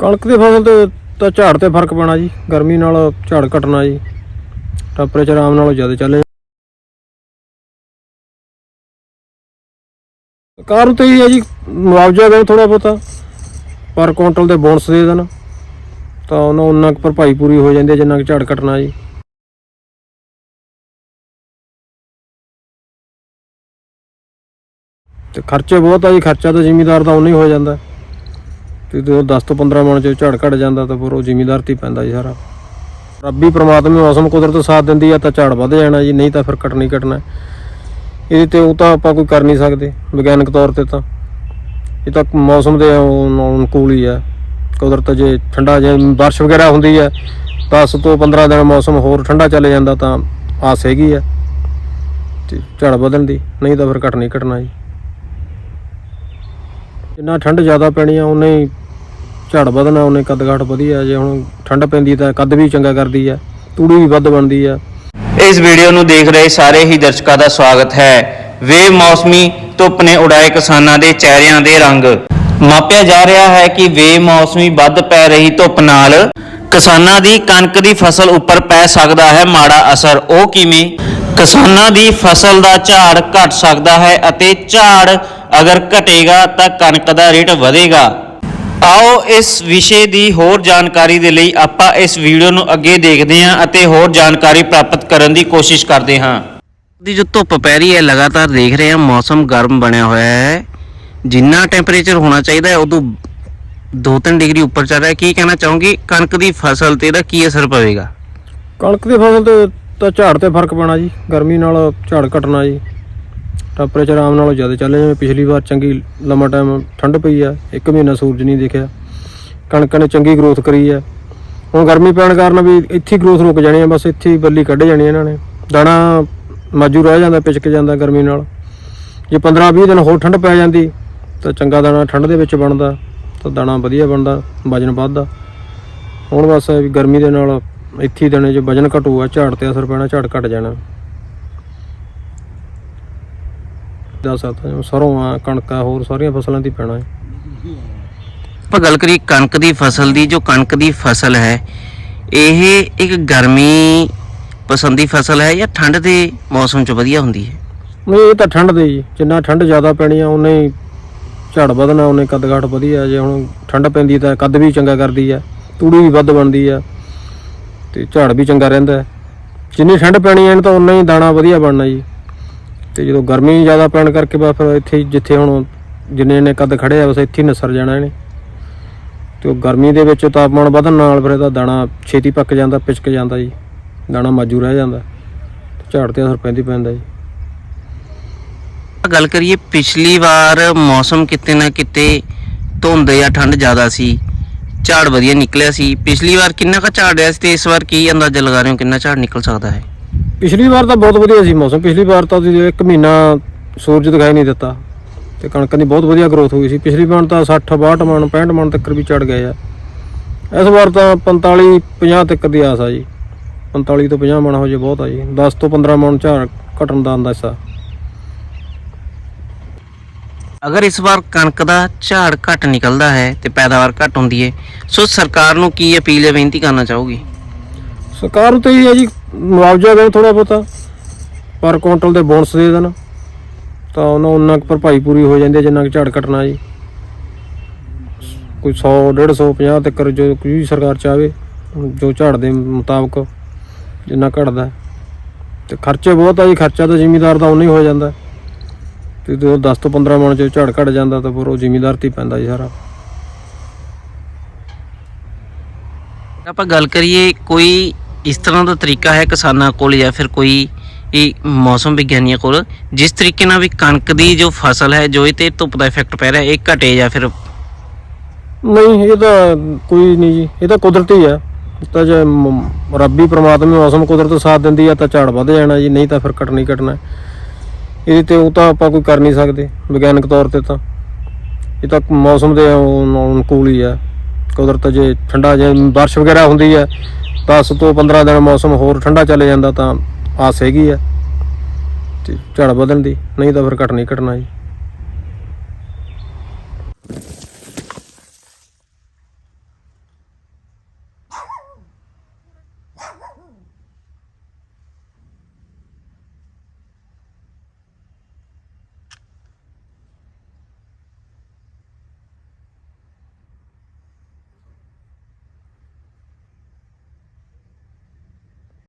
ਕਣਕ ਦੀ ਫਸਲ ਤੇ ਤਾਂ ਝਾੜ ਤੇ ਫ਼ਰਕ ਪੈਣਾ ਜੀ, ਗਰਮੀ ਨਾਲ ਝਾੜ ਘਟਣਾ ਜੀ ਟੈਂਪਰੇਚਰ ਆਮ ਨਾਲੋਂ ਜ਼ਿਆਦਾ ਚੱਲੇ ਸਰਕਾਰ ਤੇ ਹੀ ਹੈ ਜੀ, ਮੁਆਵਜ਼ਾ ਦੇਣ ਥੋੜਾ ਬਹੁਤਾ, ਪਰ ਕੁਇੰਟਲ ਦੇ ਬੋਨਸ ਦੇ ਦੇਣ, ਤਾਂ ਉਹਨਾਂ ਉਹਨਾਂ ਕੁ ਭਰਪਾਈ ਪੂਰੀ ਹੋ ਜਾਂਦੀ ਹੈ ਜਿੰਨਾ ਕੁ ਝਾੜ ਘਟਣਾ ਜੀ। ਤੇ ਖਰਚੇ ਬਹੁਤ ਆ ਜੀ, ਖਰਚਾ ਤਾਂ ਜ਼ਿਮੀਦਾਰ ਦਾ ਉਨਾ ਹੀ ਹੋ ਜਾਂਦਾ। ਤੇ ਜਦੋਂ 10 ਤੋਂ 15 ਮਣ ਚ ਝੜ ਘਟ ਜਾਂਦਾ ਤਾਂ ਫਿਰ ਉਹ ਜ਼ਿਮੀਦਾਰ ਤੇ ਪੈਂਦਾ ਜੀ ਸਾਰਾ। ਰੱਬੀ ਪ੍ਰਮਾਤਮਾ ਮੌਸਮ ਕੁਦਰਤ ਸਾਥ ਦਿੰਦੀ ਆ ਤਾਂ ਝਾੜ ਵੱਧ ਜਾਣਾ ਜੀ, ਨਹੀਂ ਤਾਂ ਫਿਰ ਘਟਣਾ ਹੀ ਘਟਣਾ ਇਹਦੇ ਤੇ ਉਹ ਤਾਂ ਆਪਾਂ ਕੋਈ ਕਰ ਨਹੀਂ ਸਕਦੇ, ਵਿਗਿਆਨਕ ਤੌਰ ਤੇ ਤਾਂ। ਇਹ ਤਾਂ ਮੌਸਮ ਦੇ ਅਨੁਕੂਲ ਹੀ ਆ। ਕੁਦਰਤ ਜੇ ਠੰਡਾ ਜੇ ਬਾਰਿਸ਼ ਵਗੈਰਾ ਹੁੰਦੀ ਹੈ 10 ਤੋਂ 15 ਦਿਨ ਮੌਸਮ ਹੋਰ ਠੰਡਾ ਚੱਲੇ ਜਾਂਦਾ ਤਾਂ ਆਸ ਹੈਗੀ ਆ। ਤੇ ਝੜ ਵਧਣ ਦੀ, ਨਹੀਂ ਤਾਂ ਫਿਰ ਘਟਣਾ ਹੀ ਘਟਣਾ ਜੀ। ਜਿੰਨਾ ਠੰਡ ਜ਼ਿਆਦਾ ਪੈਣੀ ਆ, ਉਨਾ ਹੀ ਝਾੜ ਵਧਣਾ, ਉਨੇ ਕੱਦਗਾਠ ਵਧੀਆ। ਜੇ ਹੁਣ ਠੰਡ ਪੈਂਦੀ ਤਾਂ ਕੱਦ ਵੀ ਚੰਗਾ ਕਰਦੀ ਆ, ਤੂੜੀ ਵੀ ਵੱਧ ਬਣਦੀ ਆ। ਇਸ ਵੀਡੀਓ ਨੂੰ ਦੇਖ ਰਹੇ ਸਾਰੇ ਹੀ ਦਰਸ਼ਕਾਂ ਦਾ ਸਵਾਗਤ ਹੈ। ਵੇ ਮੌਸਮੀ ਧੁੱਪ ਨੇ ਉਡਾਏ ਕਿਸਾਨਾਂ ਦੇ ਚਿਹਰਿਆਂ ਦੇ ਰੰਗ। ਮਾਪਿਆ ਜਾ ਰਿਹਾ ਹੈ ਕਿ ਵੇ ਮੌਸਮੀ ਵੱਧ ਪੈ ਰਹੀ ਧੁੱਪ ਨਾਲ ਕਿਸਾਨਾਂ ਦੀ ਕਣਕ ਦੀ ਫਸਲ ਉੱਪਰ ਪੈ ਸਕਦਾ ਹੈ ਮਾੜਾ ਅਸਰ। ਉਹ ਕਿਵੇਂ? ਕਿਸਾਨਾਂ ਦੀ ਫਸਲ ਦਾ ਝਾੜ ਘਟ ਸਕਦਾ ਹੈ ਅਤੇ ਝਾੜ ਅਗਰ ਘਟੇਗਾ ਤਾਂ ਕਣਕ ਦਾ ਰੇਟ ਵਧੇਗਾ। ਆਓ ਇਸ ਵਿਸ਼ੇ ਦੀ ਹੋਰ ਜਾਣਕਾਰੀ ਦੇ ਲਈ ਆਪਾਂ ਇਸ ਵੀਡੀਓ ਨੂੰ ਅੱਗੇ ਦੇਖਦੇ ਹਾਂ ਅਤੇ ਹੋਰ ਜਾਣਕਾਰੀ ਪ੍ਰਾਪਤ ਕਰਨ ਦੀ ਕੋਸ਼ਿਸ਼ ਕਰਦੇ ਹਾਂ। ਦੀ ਜੋ ਧੁੱਪ ਪੈ ਰਹੀ ਹੈ ਲਗਾਤਾਰ ਦੇਖ ਰਹੇ ਹਾਂ ਮੌਸਮ ਗਰਮ ਬਣਿਆ ਹੋਇਆ ਹੈ। ਜਿੰਨਾ ਟੈਂਪਰੇਚਰ ਹੋਣਾ ਚਾਹੀਦਾ ਹੈ ਉਦੋਂ 2-3 ਡਿਗਰੀ ਉੱਪਰ ਚੱਲ ਰਿਹਾ ਹੈ। ਕੀ ਕਹਿਣਾ ਚਾਹੋਗੇ? ਕਣਕ ਦੀ ਫਸਲ ਤੇ ਇਹਦਾ ਕੀ ਅਸਰ ਪਵੇਗਾ? ਕਣਕ ਦੀ ਫਸਲ ਤੇ ਤਾਂ ਝਾੜ ਤੇ ਫ਼ਰਕ ਪੈਣਾ ਜੀ। ਗਰਮੀ ਨਾਲ ਝਾੜ ਘਟਣਾ ਜੀ। ਟੈਂਪਰੇਚਰ ਆਮ ਨਾਲੋਂ ਜ਼ਿਆਦਾ ਚੱਲ ਜਿਵੇਂ ਪਿਛਲੀ ਵਾਰ ਚੰਗੀ ਲੰਮਾ ਟਾਈਮ ਠੰਡ ਪਈ ਆ, ਇੱਕ ਮਹੀਨਾ ਸੂਰਜ ਨਹੀਂ ਦਿਖਿਆ। ਕਣਕ ਨੇ ਚੰਗੀ ਗਰੋਥ ਕਰੀ ਆ। ਹੁਣ ਗਰਮੀ ਪੈਣ ਕਾਰਨ ਵੀ ਇੱਥੇ ਗਰੋਥ ਰੁਕ ਜਾਣੀ ਆ, ਬਸ ਇੱਥੇ ਬੱਲੀ ਕੱਢ ਜਾਣੀ ਇਹਨਾਂ ਨੇ। ਦਾਣਾ ਮਾਜੂ ਰਹਿ ਜਾਂਦਾ, ਪਿਚਕ ਜਾਂਦਾ ਗਰਮੀ ਨਾਲ। ਜੇ 15 20 ਦਿਨ ਹੋਰ ਠੰਡ ਪੈ ਜਾਂਦੀ, ਤਾਂ ਚੰਗਾ ਦਾਣਾ ਠੰਡ ਦੇ ਵਿੱਚ ਬਣਦਾ, ਤਾਂ ਦਾਣਾ ਵਧੀਆ ਬਣਦਾ, ਵਜਨ ਵੱਧਦਾ। ਹੁਣ ਬਸ ਵੀ ਗਰਮੀ ਦੇ ਨਾਲ ਇੱਥੇ ਹੀ ਦਿਨੇ ਜੇ ਵਜਨ ਘਟੂਗਾ, ਝਾੜ ਤੇ ਅਸਰ ਪੈਣਾ, ਝਾੜ ਘਟ ਜਾਣਾ। ਦੱਸ ਸਕਦਾ ਜਿਵੇਂ ਸਰੋਂ ਆ ਕਣਕ ਹੋਰ ਸਾਰੀਆਂ ਫਸਲਾਂ ਦੀ ਪੈਣਾ ਹੈ। ਆਪਾਂ ਗੱਲ ਕਰੀਏ ਕਣਕ ਦੀ ਫਸਲ ਦੀ ਜੋ ਕਣਕ ਦੀ ਫਸਲ ਹੈ ਇਹ ਇੱਕ ਗਰਮੀ ਪਸੰਦੀ ਫਸਲ ਹੈ ਜਾਂ ਠੰਡ ਦੇ ਮੌਸਮ 'ਚ ਵਧੀਆ ਹੁੰਦੀ ਹੈ? ਨਹੀਂ ਇਹ ਤਾਂ ਠੰਡ ਦੇ ਜੀ ਜਿੰਨਾ ਠੰਡ ਜ਼ਿਆਦਾ ਪੈਣੀ ਆ ਉਨੇ ਹੀ ਝਾੜ ਵਧਣਾ ਉਨੇ ਕੱਦਗਾਠ ਵਧੀਆ ਜੇ ਹੁਣ ਠੰਡ ਪੈਂਦੀ ਤਾਂ ਕੱਦ ਵੀ ਚੰਗਾ ਕਰਦੀ ਆ ਤੂੜੀ ਵੀ ਵੱਧ ਬਣਦੀ ਆ ਤੇ ਝਾੜ ਵੀ ਚੰਗਾ ਰਹਿੰਦਾ ਹੈ। ਜਿੰਨੀ ਠੰਡ ਪੈਣੀ ਐ ਤਾਂ ਉਨਾ ਹੀ ਦਾਣਾ ਵਧੀਆ ਬਣਨਾ ਜੀ। ਤੇ ਜਦੋਂ ਗਰਮੀ ਜ਼ਿਆਦਾ ਪੈਣ ਕਰਕੇ ਬਸ ਫਿਰ ਇੱਥੇ ਜਿੱਥੇ ਹੁਣ ਜਿੰਨੇ ਨੇ ਕੱਦ ਖੜੇ ਆ, ਬਸ ਇੱਥੇ ਹੀ ਨਸਰ ਜਾਣਾ ਇਹਨੇ। ਤੇ ਉਹ ਗਰਮੀ ਦੇ ਵਿੱਚ ਤਾਪਮਾਨ ਵਧਣ ਨਾਲ ਫਿਰ ਇਹਦਾ ਦਾਣਾ ਛੇਤੀ ਪੱਕ ਜਾਂਦਾ, ਪਿਚਕ ਜਾਂਦਾ ਜੀ। ਦਾਣਾ ਮਾਜੂ ਰਹਿ ਜਾਂਦਾ ਝਾੜ ਤੇ ਅਸਰ ਪੈਂਦੀ ਪੈਂਦਾ ਜੀ। ਗੱਲ ਕਰੀਏ, ਪਿਛਲੀ ਵਾਰ ਮੌਸਮ ਕਿਤੇ ਨਾ ਕਿਤੇ ਧੁੰਦ ਜਾਂ ਠੰਡ ਜ਼ਿਆਦਾ ਸੀ, ਝਾੜ ਵਧੀਆ ਨਿਕਲਿਆ ਸੀ। ਪਿਛਲੀ ਵਾਰ ਕਿੰਨਾ ਕੁ ਝਾੜ ਰਿਹਾ ਸੀ ਤੇ ਇਸ ਵਾਰ ਕੀ ਅੰਦਾਜ਼ਾ ਲਗਾ ਰਹੇ ਹੋ, ਕਿੰਨਾ ਝਾੜ ਨਿਕਲ ਸਕਦਾ ਹੈ? ਪਿਛਲੀ ਵਾਰ ਤਾਂ ਬਹੁਤ ਵਧੀਆ ਸੀ ਮੌਸਮ। ਪਿਛਲੀ ਵਾਰ ਤਾਂ ਤੁਸੀਂ ਇੱਕ ਮਹੀਨਾ ਸੂਰਜ ਦਿਖਾਈ ਨਹੀਂ ਦਿੱਤਾ ਤੇ ਕਣਕ ਦੀ ਬਹੁਤ ਵਧੀਆ ਗਰੋਥ ਹੋਈ ਸੀ। ਪਿਛਲੀ ਵਾਰ ਤਾਂ 60 62 ਮਣ 65 ਮਣ ਤੱਕ ਵੀ ਚੜ ਗਏ ਆ। ਇਸ ਵਾਰ ਤਾਂ 45 50 ਤੱਕ ਦੀ ਆਸ ਆ ਜੀ। 45 ਤੋਂ 50 ਮਣ ਹੋ ਜੇ ਬਹੁਤ ਆ ਜੀ। 10 ਤੋਂ 15 ਮਣ ਝਾੜ ਘਟਣ ਦਾ ਅੰਦਾਜ਼ਾ ਅਗਰ ਇਸ ਵਾਰ ਕਣਕ ਦਾ ਝਾੜ ਘੱਟ ਨਿਕਲਦਾ ਹੈ ਤੇ ਪੈਦਾਵਾਰ ਘੱਟ ਹੁੰਦੀ ਹੈ, ਸੋ ਸਰਕਾਰ ਨੂੰ ਕੀ ਅਪੀਲ ਹੈ ਬੇਨਤੀ ਕਰਨਾ ਚਾਹੋਗੇ? ਸਰਕਾਰ ਨੂੰ ਤਾਂ ਇਹ ਹੈ ਜੀ, ਮੁਆਵਜ਼ਾ ਦੇਣ ਥੋੜਾ ਬਹੁਤਾ। ਪਰ ਕੁਇੰਟਲ ਦੇ ਬੋਨਸ ਦੇ ਦੇਣ। ਤਾਂ ਉਹਨਾਂ ਉਹਨਾਂ ਕੁ ਭਰਪਾਈ ਪੂਰੀ ਹੋ ਜਾਂਦੀ ਹੈ, ਜਿੰਨਾ ਕੁ ਝਾੜ ਘਟਣਾ ਜੀ। ਕੋਈ 100 150 50 ਤੱਕ ਜੋ ਕੋਈ ਵੀ ਸਰਕਾਰ ਚਾਹਵੇ ਜੋ ਝਾੜ ਦੇ ਮੁਤਾਬਕ ਜਿੰਨਾ ਘਟਦਾ ਤੇ ਖਰਚੇ ਬਹੁਤ ਆ ਜੀ, ਖਰਚਾ ਤਾਂ ਜ਼ਿਮੀਦਾਰ ਦਾ ਉਨਾ ਹੀ ਹੋ ਜਾਂਦਾ। ਤੇ ਜਦੋਂ 10 ਤੋਂ 15 ਮਣ ਚ ਝਾੜ ਘਟ ਜਾਂਦਾ, ਤਾਂ ਫਿਰ ਉਹ ਜ਼ਿਮੀਦਾਰ ਤੇ ਪੈਂਦਾ ਜੀ ਸਾਰਾ। ਆਪਾਂ ਗੱਲ ਕਰੀਏ ਕੋਈ ਇਸ ਤਰ੍ਹਾਂ ਦਾ ਤਰੀਕਾ ਹੈ ਕਿਸਾਨਾਂ ਕੋਲ ਜਾਂ ਫਿਰ ਕੋਈ ਇਹ ਮੌਸਮ ਵਿਗਿਆਨੀਆਂ ਕੋਲ, ਜਿਸ ਤਰੀਕੇ ਨਾਲ ਵੀ ਕਣਕ ਦੀ ਜੋ ਫਸਲ ਹੈ, ਜੋ ਇਹ ਤੇ ਧੁੱਪ ਦਾ ਇਫੈਕਟ ਪੈ ਰਿਹਾ, ਇਹ ਘਟੇ ਜਾਂ ਫਿਰ ਨਹੀਂ, ਇਹ ਤਾਂ ਕੋਈ ਨਹੀਂ ਜੀ, ਇਹ ਤਾਂ ਕੁਦਰਤੀ ਆ। ਤਾਂ ਜੇ ਮ- ਰੱਬੀ ਪ੍ਰਮਾਤਮਾ ਮੌਸਮ ਕੁਦਰਤ ਸਾਥ ਦਿੰਦੀ ਆ, ਤਾਂ ਝਾੜ ਵੱਧ ਜਾਣਾ ਜੀ, ਨਹੀਂ ਤਾਂ ਫਿਰ ਘਟਣਾ ਹੀ ਘਟਣਾ। ਇਹਦੇ ਤੇ ਉਹ ਤਾਂ ਆਪਾਂ ਕੋਈ ਕਰ ਨਹੀਂ ਸਕਦੇ, ਵਿਗਿਆਨਕ ਤੌਰ ਤੇ ਤਾਂ। ਇਹ ਤਾਂ ਮੌਸਮ ਦੇ ਅਨੁ- ਅਨੁਕੂਲ ਹੀ ਆ। ਕੁਦਰਤ ਜੇ ਠੰਡਾ, ਜੇ ਬਾਰਿਸ਼ ਵਗੈਰਾ ਹੁੰਦੀ ਆ 10 ਤੋਂ 15 ਦਿਨ ਮੌਸਮ ਹੋਰ ਠੰਡਾ ਚੱਲੇ ਜਾਂਦਾ ਤਾਂ ਆਸ ਹੈਗੀ ਆ ਤੇ ਝਾੜ ਵਧਣ ਦੀ, ਨਹੀਂ ਤਾਂ ਫਿਰ ਘਟਣਾ ਹੀ ਘਟਣਾ ਜੀ।